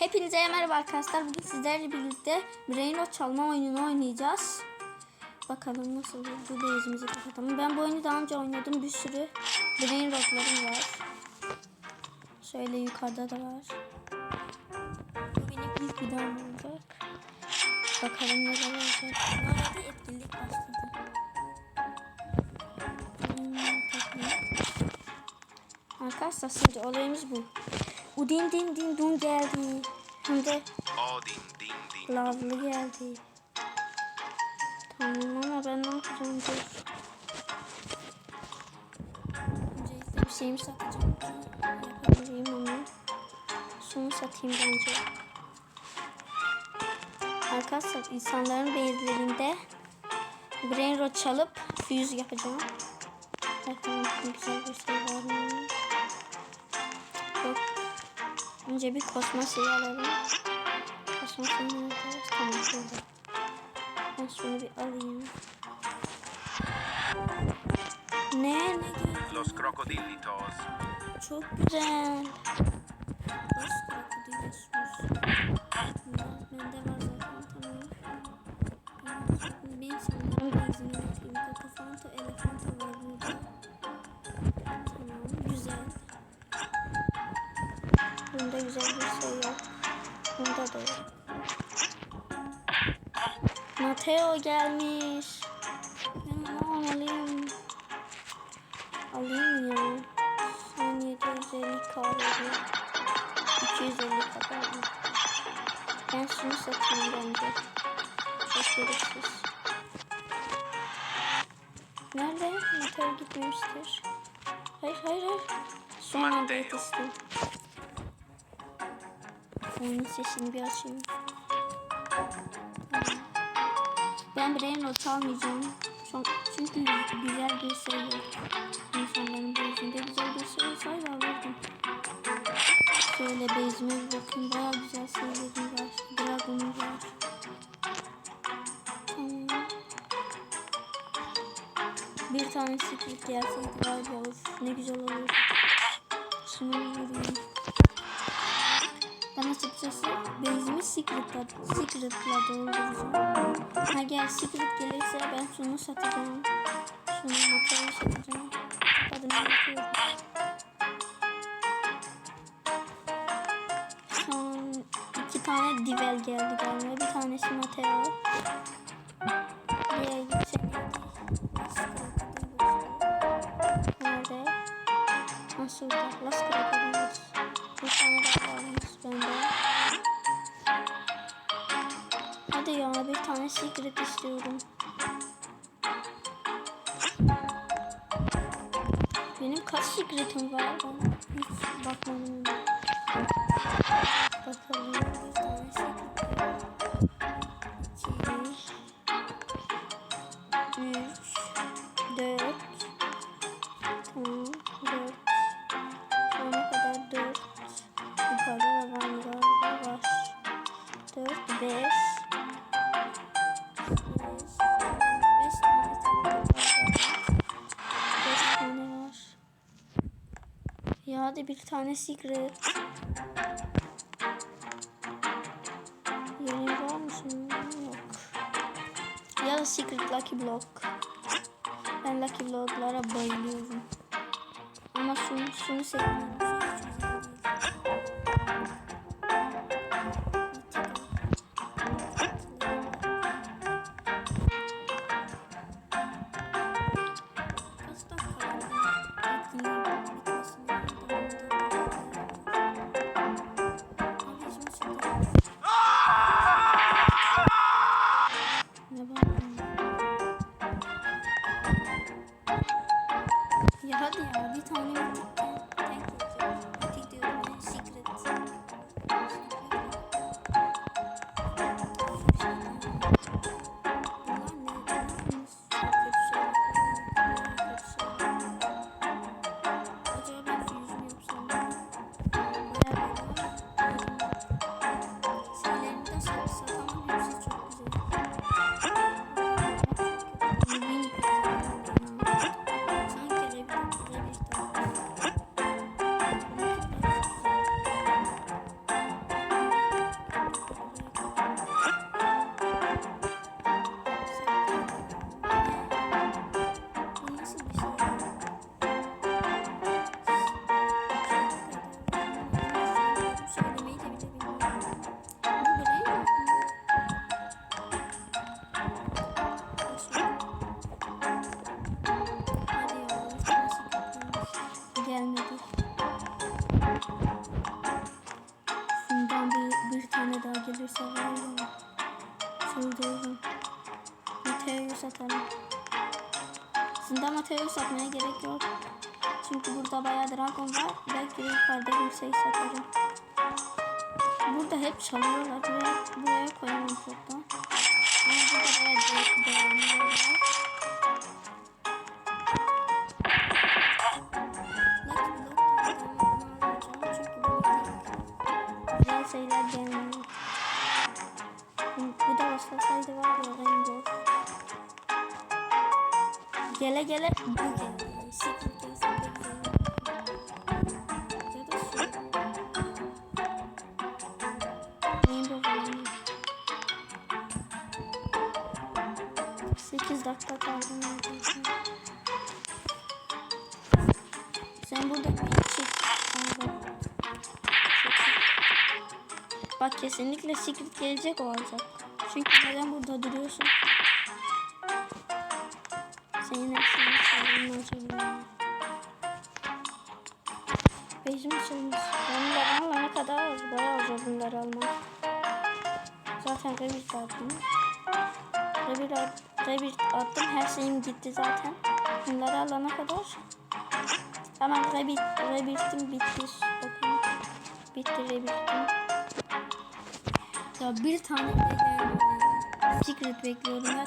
Hepinize merhaba arkadaşlar. Bugün sizlerle birlikte Brainrot çalma oyununu oynayacağız. Bakalım nasıl bu base'imizi kapatalım. Ben bu oyunu daha önce oynadım. Bir sürü Brainrot'larım var. Şöyle yukarıda da var. Bu benim ilk videom olacak. Bakalım neler olacak. Bu etkinlik başladı. Hmm. Arkadaşlar şimdi olayımız bu. Udin din din dun geldi. Hem de O din din lavlı geldi. Tamam ama ben ne yapacağım dur. Öncelikle bir şeyimi satacağım yapabileyim onu. Şunu satayım bence. Arkadaşlar insanların bezlerinde brain rot çalıp fuse yapacağım. Bakalım güzel Önce bir kosma şeyi alalım. Kosma şeyini nerede? Tamam şurada. Ben şunu bir alayım. Ne? Ne geldi? Los crocodilitos. Çok güzel. Şey yok. Bunda da yok. Mateo gelmiş. Ben onu almalıyım. Alayım ya. Son 750 kahve. 250 kahve. Ben şunu satayım bence. Çok gereksiz. Nerede? Mateo gitmemiştir. Hayır hayır hayır. Son anda Mateo. Onun sesini bir açayım. Ben brain not almayacağım. Çünkü güzel bir şey yok. İnsanların base'inde güzel bir şey olsaydı alırdım. Şöyle bir bakayım. Baya güzel şeylerim var. Dragon'um var. Tamam. Bir tane secret gelseydi var ya ne güzel olurdu. Şunu vurayım. Ben açıkçası base'imi secret'la, secret'la dolduracağım. Ha gel secret gelirse ben şunu satacağım. Şunu materyal satacağım. Adını yapıyorum. Son iki tane divel geldi galiba. Bir tanesi Benim kaç secretim var ben tane secret. Yeni var mı şimdi? Yok. Ya da secret lucky block. Ben lucky blocklara bayılıyorum. Ama şunu, şunu sevmiyorum. Aslında Mateo'yu satmaya gerek yok. Çünkü burada bayağı dragon var. Belki de yukarıda kimseyi satarım. Burada hep çalıyorlar. Buraya, buraya koyamam çok. Ama burada bayağı değerli var. Rainbow olan. 8 dakika kaldı. Sen burada. Aa, bak. Kesinlikle secret gelecek o alacak. Çünkü neden burada duruyorsun? Senin hepsini. Bejim açılmış. Ben bunları alana kadar bayağı zor bunları almak. Zaten Revit attım. Revit, Revit attım. Her şeyim gitti zaten. Bunları alana kadar. Hemen Revit, Revit'im bitti. Bakın. Bitti Revit'im. Ya bir tane gelmedi. Secret bekliyorum ya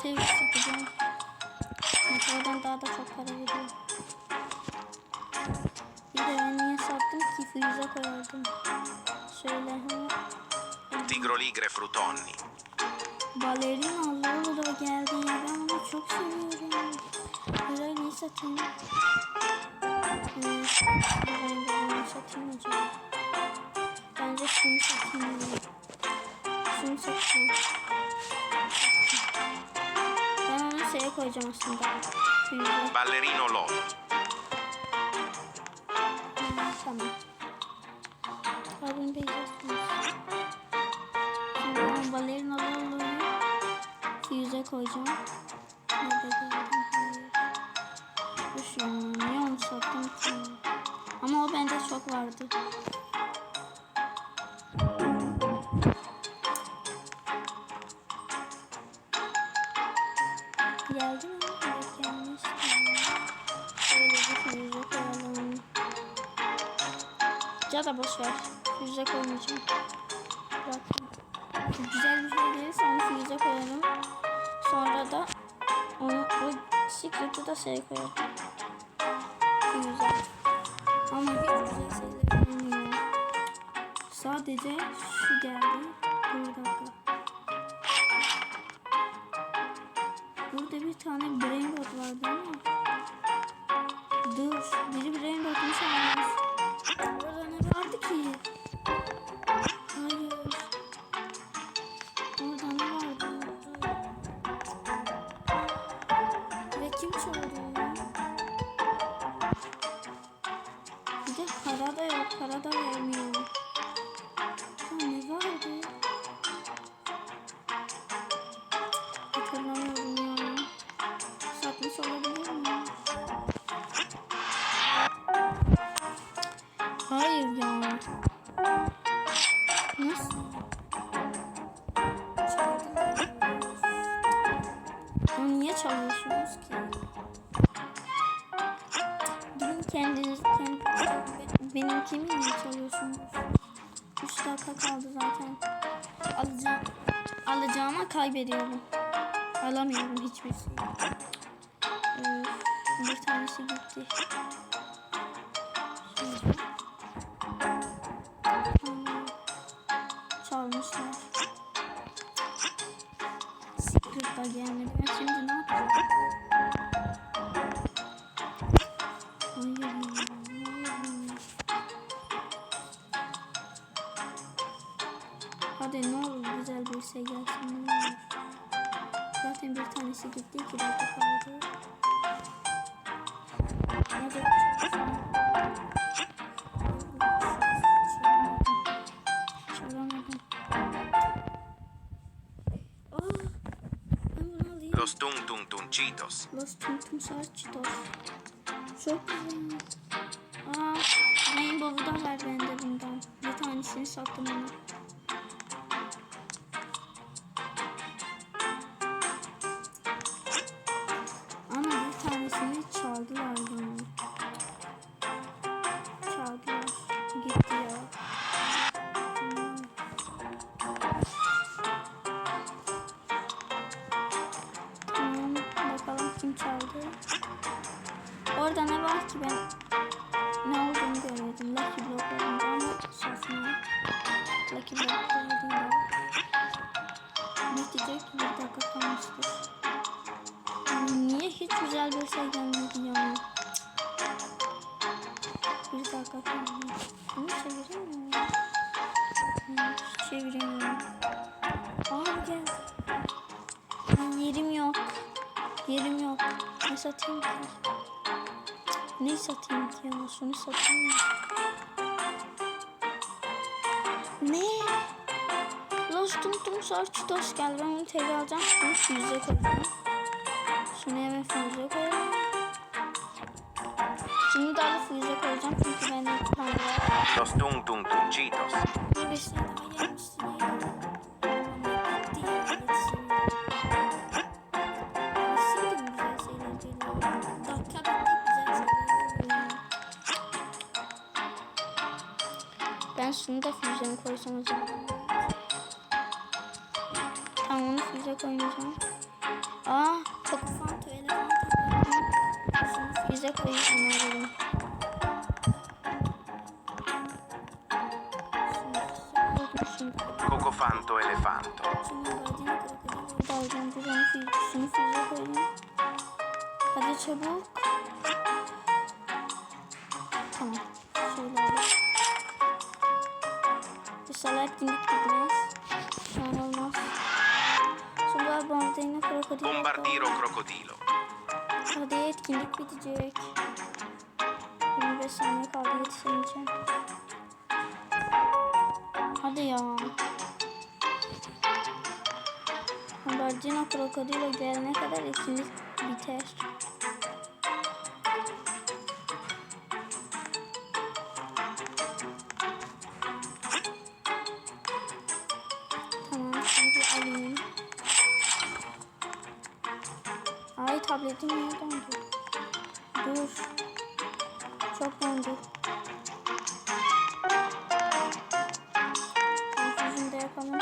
Mateus'u satacağım. Mateus'dan daha da çok para veriyor. Bir de ben niye sattım ki füze koyardım. Şöyle hemen. Tigroligre frutonni. Balerin Allah'ı da geldi. Ben onu çok seviyorum. Burayı ne satayım? Hmm, burayı da ne satayım acaba? Bence şunu satayım. Şunu satayım. Koyacağım aslında. Ballerino. Hmm, Tamam. Kalbini beğeniyorsunuz. Şimdi ben balerin Allah'ı füze koyacağım. Nerede gördüm? Hayır. Üf ya, niye onu sattım ki? Ama o bende çok vardı. Da boş ver. Füze koymayacağım. Bıraktım. Güzel bir şey gelirse onu füze koyalım. Sonra da onu, o secret'ı da şey koyalım. Füze. Ama güzel şeyler olmuyor. Sadece şu geldi. Bir dakika. Burada bir tane brain rot vardı ama. Dur. Biri brain rot'unu çalmış. Bir de para da yok. Para da vermiyor. Ha, ne var vardı? Hatırlamıyorum ya. Satmış olabilir mi? Hayır ya. Nasıl? Onu niye çalıyorsunuz ki? 3 dakika kaldı zaten. Alacağım. Alacağıma kaybediyorum. Alamıyorum hiçbir şey. Öf, bir tanesi gitti. Çalmışlar. Secret da gelmedi. Ben şimdi ne yapacağım? Hadi ne olur güzel bir şey gelsin. Zaten bir tanesi gitti. iki dakika kaldı. Hadi. Los Tung Tung Tunchitos. Los Tum Tum Sarchitos. Çok güzel. Aa, Rainbow'u da ver bende bundan. Bir tanesini sattım ona. Orada ne var ki ben ne olduğunu görmedim. Lucky Block'larında ama şansına Lucky Block'ları değil o. Bitecek bir dakika kalmıştır. Yani niye hiç güzel bir şey gelmedi ya? Bir dakika kaldı. Bunu çevireyim mi? Hı, Çeviremiyorum. Aa gel. Ay, yerim yok. Yerim yok. Ne satayım ki? Ne satayım ki ya? Şunu satayım mı? Ne? Los Tum Tum Sarchitos geldi. Ben onu TV alacağım. Şunu füze koyacağım. Şunu hemen füze koyalım. Şunu da alıp füze koyacağım. Çünkü iki tane var. Los Tung Tung Tunchitos. Bir onu fil, şunu filze koyayım. Hadi çabuk. Tamam. Şöyle alalım. İnşallah etkinlik gitmez. Şu an olmaz. Var bombardino krokodil. Bombardiro Crocodilo. Hadi etkinlik bitecek. 25 saniye kaldı yetişemeyeceğim. Hadi ya. Bombardino krokodilo gelene kadar etkinlik biter. Tamam şimdi alayım. Ay tabletim niye dondu? Dur. Çok dondu. Konfüzünde yapalım.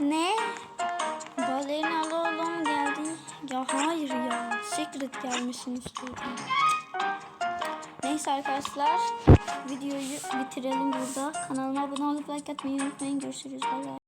Ne? Balerinalı oğlum geldi. Ya hayır ya. Secret gelmişsin üstüne. Neyse arkadaşlar. Videoyu bitirelim burada. Kanalıma abone olup like atmayı unutmayın. Görüşürüz. Bay bay.